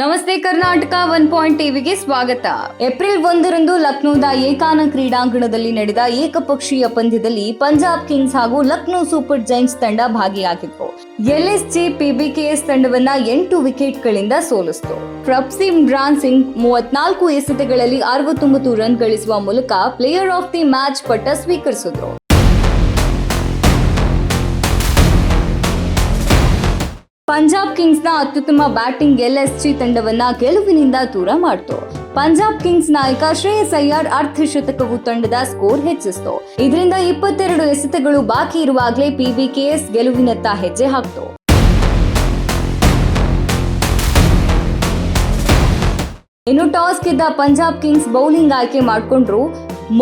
ನಮಸ್ತೆ Karnataka one point ಟಿವಿಗೆ ಸ್ವಾಗತ. ಏಪ್ರಿಲ್ ಒಂದರಂದು ಲಕ್ನೋದ ಏಕಾನ ಕ್ರೀಡಾಂಗಣದಲ್ಲಿ ನಡೆದ ಏಕಪಕ್ಷೀಯ ಪಂದ್ಯದಲ್ಲಿ ಪಂಜಾಬ್ ಕಿಂಗ್ಸ್ ಹಾಗೂ ಲಕ್ನೋ ಸೂಪರ್ ಜೈಂಟ್ಸ್ ತಂಡ ಭಾಗಿಯಾಗಿತ್ತು. ಎಲ್ಎಸ್ಜಿ ಪಿಬಿಕೆಎಸ್ ತಂಡವನ್ನ ಎಂಟು ವಿಕೆಟ್ಗಳಿಂದ ಸೋಲಿಸಿತು. ಪ್ರಪ್ಸಿಮ್ರಾನ್ ಸಿಂಗ್ ಮೂವತ್ನಾಲ್ಕು ಎಸೆತಗಳಲ್ಲಿ ಅರವತ್ತೊಂಬತ್ತು ರನ್ ಗಳಿಸುವ ಮೂಲಕ ಪ್ಲೇಯರ್ ಆಫ್ ದಿ ಮ್ಯಾಚ್ ಪಟ್ಟ ಸ್ವೀಕರಿಸಿದ್ರು. ಪಂಜಾಬ್ ಕಿಂಗ್ಸ್ನ ಅತ್ಯುತ್ತಮ ಬ್ಯಾಟಿಂಗ್ ಎಲ್ಎಸ್ಜಿ ತಂಡವನ್ನ ಗೆಲುವಿನಿಂದ ದೂರ ಮಾಡಿತು. ಪಂಜಾಬ್ ಕಿಂಗ್ಸ್ ನಾಯಕ ಶ್ರೇಯಸ್ ಅಯ್ಯರ್ ಅರ್ಧ ಶತಕವು ತಂಡದ ಸ್ಕೋರ್ ಹೆಚ್ಚಿಸಿತು. ಇದರಿಂದ ಇಪ್ಪತ್ತೆರಡು ಎಸೆತಗಳು ಬಾಕಿ ಇರುವಾಗಲೇ ಪಿಬಿಕೆಎಸ್ ಗೆಲುವಿನತ್ತ ಹೆಜ್ಜೆ ಹಾಕ್ತು. ಇನ್ನು ಟಾಸ್ ಗೆದ್ದ ಪಂಜಾಬ್ ಕಿಂಗ್ಸ್ ಬೌಲಿಂಗ್ ಆಯ್ಕೆ ಮಾಡಿಕೊಂಡ್ರು.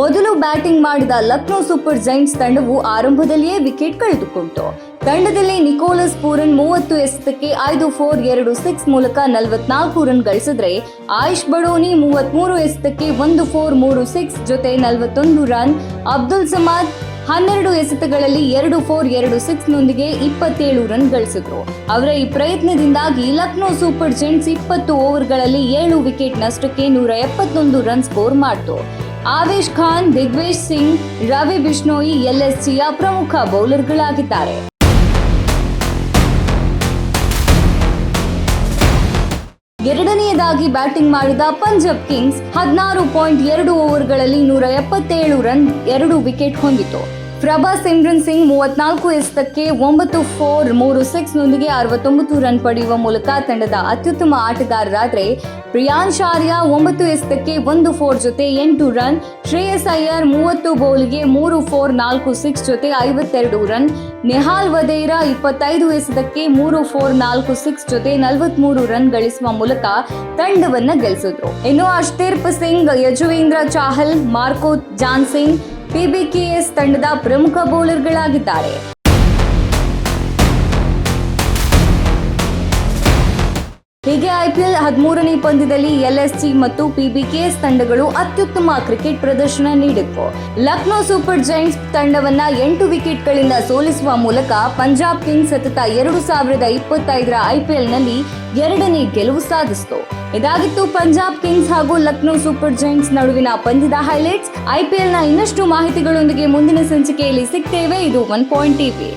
ಮೊದಲು ಬ್ಯಾಟಿಂಗ್ ಮಾಡಿದ ಲಕ್ನೋ ಸೂಪರ್ ಜೈಂಟ್ಸ್ ತಂಡವು ಆರಂಭದಲ್ಲಿಯೇ ವಿಕೆಟ್ ಕಳೆದುಕೊಂಡಿತು. ತಂಡದಲ್ಲಿ ನಿಕೋಲಸ್ ಪೂರನ್ ಮೂವತ್ತು ಎಸೆತಕ್ಕೆ ಐದು ಫೋರ್ ಎರಡು ಸಿಕ್ಸ್ ಮೂಲಕ ನಲವತ್ನಾಲ್ಕು ರನ್ ಗಳಿಸಿದ್ರೆ ಆಯುಷ್ ಬಡೋನಿ ಮೂವತ್ಮೂರು ಎಸೆತಕ್ಕೆ ಒಂದು ಫೋರ್ ಮೂರು ಸಿಕ್ಸ್ ಜೊತೆ ನಲವತ್ತೊಂದು ರನ್. ಅಬ್ದುಲ್ ಸಮಾದ್ ಹನ್ನೆರಡು ಎಸೆತಗಳಲ್ಲಿ ಎರಡು ಫೋರ್ ಎರಡು ಸಿಕ್ಸ್ ನೊಂದಿಗೆ ಇಪ್ಪತ್ತೇಳು ರನ್ ಗಳಿಸಿದ್ರು. ಅವರ ಈ ಪ್ರಯತ್ನದಿಂದಾಗಿ ಲಕ್ನೋ ಸೂಪರ್ ಜೆಂಟ್ಸ್ ಇಪ್ಪತ್ತು ಓವರ್ಗಳಲ್ಲಿ ಏಳು ವಿಕೆಟ್ ನಷ್ಟಕ್ಕೆ ನೂರ ಎಪ್ಪತ್ತೊಂದು ರನ್ ಸ್ಕೋರ್ ಮಾಡಿತು. ಆವೇಶ್ ಖಾನ್, ದಿಗ್ವೇಶ್ ಸಿಂಗ್, ರವಿ ಬಿಷ್ಣೋಯಿ ಎಲ್ಎಸ್ಸಿಯ ಪ್ರಮುಖ ಬೌಲರ್ಗಳಾಗಿದ್ದಾರೆ. ಎರಡನೆಯದಾಗಿ ಬ್ಯಾಟಿಂಗ್ ಮಾಡಿದ ಪಂಜಾಬ್ ಕಿಂಗ್ಸ್ ಹದಿನಾರು ಪಾಯಿಂಟ್ ಎರಡು ಓವರ್ಗಳಲ್ಲಿ ನೂರ ಎಪ್ಪತ್ತೇಳು ರನ್, ಎರಡು ವಿಕೆಟ್ ಹೊಂದಿತು. ಪ್ರಭಾ ಸಿಮ್ರನ್ ಸಿಂಗ್ ಮೂವತ್ನಾಲ್ಕು ಎಸೆತಕ್ಕೆ ಒಂಬತ್ತು ಫೋರ್ ಮೂರು ಸಿಕ್ಸ್ನೊಂದಿಗೆ ಅರವತ್ತೊಂಬತ್ತು ರನ್ ಪಡೆಯುವ ಮೂಲಕ ತಂಡದ ಅತ್ಯುತ್ತಮ ಆಟಗಾರರಾದರೆ ಪ್ರಿಯಾಂಶ್ ಆರ್ಯ ಒಂಬತ್ತು ಎಸೆತಕ್ಕೆ ಒಂದು ಫೋರ್ ಜೊತೆ ಎಂಟು ರನ್, ಶ್ರೇಯಸ್ ಅಯ್ಯರ್ ಮೂವತ್ತು ಬೌಲ್ಗೆ ಮೂರು ಫೋರ್ ನಾಲ್ಕು ಸಿಕ್ಸ್ ಜೊತೆ ಐವತ್ತೆರಡು ರನ್, ನೆಹಾಲ್ ವದೇರಾ ಇಪ್ಪತ್ತೈದು ಎಸೆತಕ್ಕೆ ಮೂರು ಫೋರ್ ನಾಲ್ಕು ಸಿಕ್ಸ್ ಜೊತೆ ನಲವತ್ಮೂರು ರನ್ ಗಳಿಸುವ ಮೂಲಕ ತಂಡವನ್ನು ಗೆಲ್ಲಿಸಿದ್ರು ಇನ್ನು Arshdeep Singh, Yuzvendra Chahal, Marco Jansen PBKS ತಂಡದ ಪ್ರಮುಖ ಬೌಲರ್ಗಳಾಗಿದ್ದಾರೆ ಹೀಗೆ ಐಪಿಎಲ್ ಹದಿಮೂರನೇ ಪಂದ್ಯದಲ್ಲಿ ಎಲ್ಎಸ್ಜಿ ಮತ್ತು ಪಿಬಿಕೆಎಸ್ ತಂಡಗಳು ಅತ್ಯುತ್ತಮ ಕ್ರಿಕೆಟ್ ಪ್ರದರ್ಶನ ನೀಡಿತ್ತು. ಲಕ್ನೋ ಸೂಪರ್ ಜೈಂಟ್ಸ್ ತಂಡವನ್ನ ಎಂಟು ವಿಕೆಟ್ಗಳಿಂದ ಸೋಲಿಸುವ ಮೂಲಕ ಪಂಜಾಬ್ ಕಿಂಗ್ಸ್ ಸತತ ಎರಡು ಸಾವಿರದ ಇಪ್ಪತ್ತೈದರ ಐಪಿಎಲ್ನಲ್ಲಿ ಎರಡನೇ ಗೆಲುವು ಸಾಧಿಸಿತು. ಇದಾಗಿತ್ತು ಪಂಜಾಬ್ ಕಿಂಗ್ಸ್ ಹಾಗೂ ಲಕ್ನೋ ಸೂಪರ್ ಜೈಂಟ್ಸ್ ನಡುವಿನ ಪಂದ್ಯದ ಹೈಲೈಟ್ಸ್. ಐಪಿಎಲ್ನ ಇನ್ನಷ್ಟು ಮಾಹಿತಿಗಳೊಂದಿಗೆ ಮುಂದಿನ ಸಂಚಿಕೆಯಲ್ಲಿ ಸಿಗ್ತೇವೆ. ಇದು ಒನ್ ಪಾಯಿಂಟ್ ಟಿವಿ.